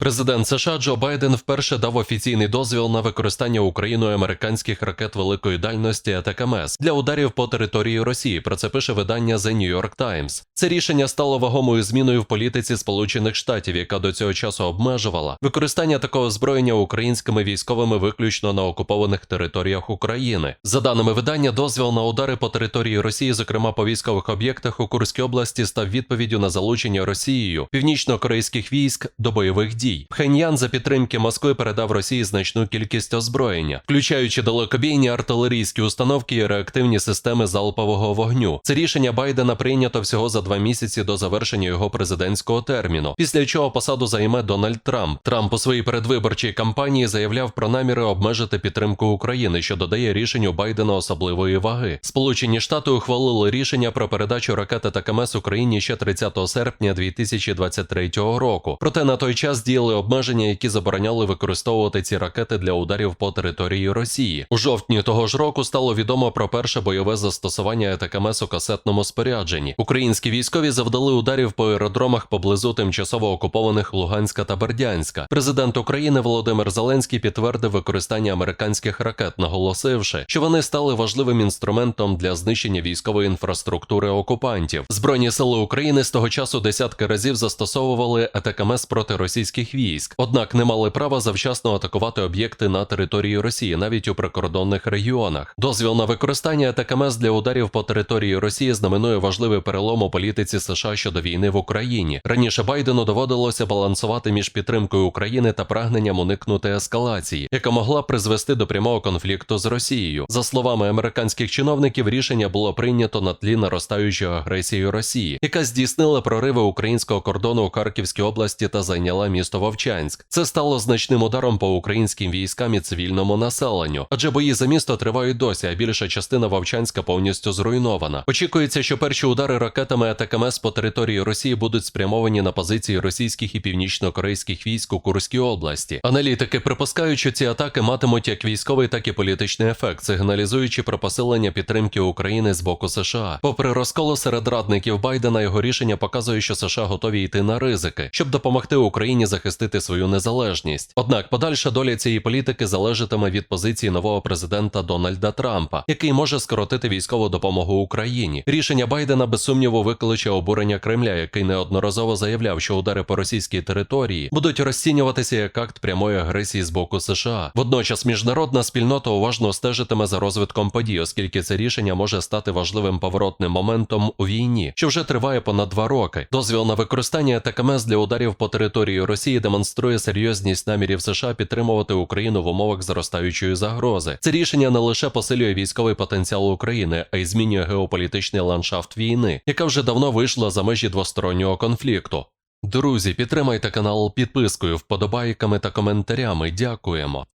Президент США Джо Байден вперше дав офіційний дозвіл на використання Україною американських ракет великої дальності АТКМС для ударів по території Росії. Про це пише видання The New York Times. Це рішення стало вагомою зміною в політиці Сполучених Штатів, яка до цього часу обмежувала використання такого озброєння українськими військовими виключно на окупованих територіях України. За даними видання, дозвіл на удари по території Росії, зокрема по військових об'єктах у Курській області, став відповіддю на залучення Росією північно-корейських військ до бойових дій. Пхеньян за підтримки Москви передав Росії значну кількість озброєння, включаючи далекобійні артилерійські установки і реактивні системи залпового вогню. Це рішення Байдена прийнято всього за два місяці до завершення його президентського терміну. Після чого посаду займе Дональд Трамп. Трамп у своїй передвиборчій кампанії заявляв про наміри обмежити підтримку України, що додає рішенню Байдена особливої ваги. Сполучені Штати ухвалили рішення про передачу ракети та Україні ще 30 серпня 2023 року. Проте на той час діяли обмеження, які забороняли використовувати ці ракети для ударів по території Росії. У жовтні того ж року стало відомо про перше бойове застосування АТКМС у касетному спорядженні. Українські військові завдали ударів по аеродромах поблизу тимчасово окупованих Луганська та Бердянська. Президент України Володимир Зеленський підтвердив використання американських ракет, наголосивши, що вони стали важливим інструментом для знищення військової інфраструктури окупантів. Збройні сили України з того часу десятки разів застосовували АТКМС проти російських військ, однак не мали права завчасно атакувати об'єкти на території Росії, навіть у прикордонних регіонах. Дозвіл на використання АТКМС для ударів по території Росії знаменує важливий перелом у політиці США щодо війни в Україні. Раніше Байдену доводилося балансувати між підтримкою України та прагненням уникнути ескалації, яка могла призвести до прямого конфлікту з Росією. За словами американських чиновників, рішення було прийнято на тлі наростаючої агресії Росії, яка здійснила прориви українського кордону у Харківській області та зайняла місто Вовчанськ. Це стало значним ударом по українським військам і цивільному населенню, адже бої за місто тривають досі, а більша частина Вовчанська повністю зруйнована. Очікується, що перші удари ракетами АТКМС по території Росії будуть спрямовані на позиції російських і північно-корейських військ у Курській області. Аналітики припускають, що ці атаки матимуть як військовий, так і політичний ефект, сигналізуючи про посилення підтримки України з боку США. Попри розколу серед радників Байдена, його рішення показує, що США готові йти на ризики, щоб допомогти Україні захистити свою незалежність. Однак подальша доля цієї політики залежатиме від позиції нового президента Дональда Трампа, який може скоротити військову допомогу Україні. Рішення Байдена без сумніву викличе обурення Кремля, який неодноразово заявляв, що удари по російській території будуть розцінюватися як акт прямої агресії з боку США. Водночас міжнародна спільнота уважно стежитиме за розвитком подій, оскільки це рішення може стати важливим поворотним моментом у війні, що вже триває понад два роки. Дозвіл на використання ТКМС для ударів по території Росії демонструє серйозність намірів США підтримувати Україну в умовах зростаючої загрози. Це рішення не лише посилює військовий потенціал України, а й змінює геополітичний ландшафт війни, яка вже давно вийшла за межі двостороннього конфлікту. Друзі, підтримайте канал підпискою, вподобайками та коментарями. Дякуємо.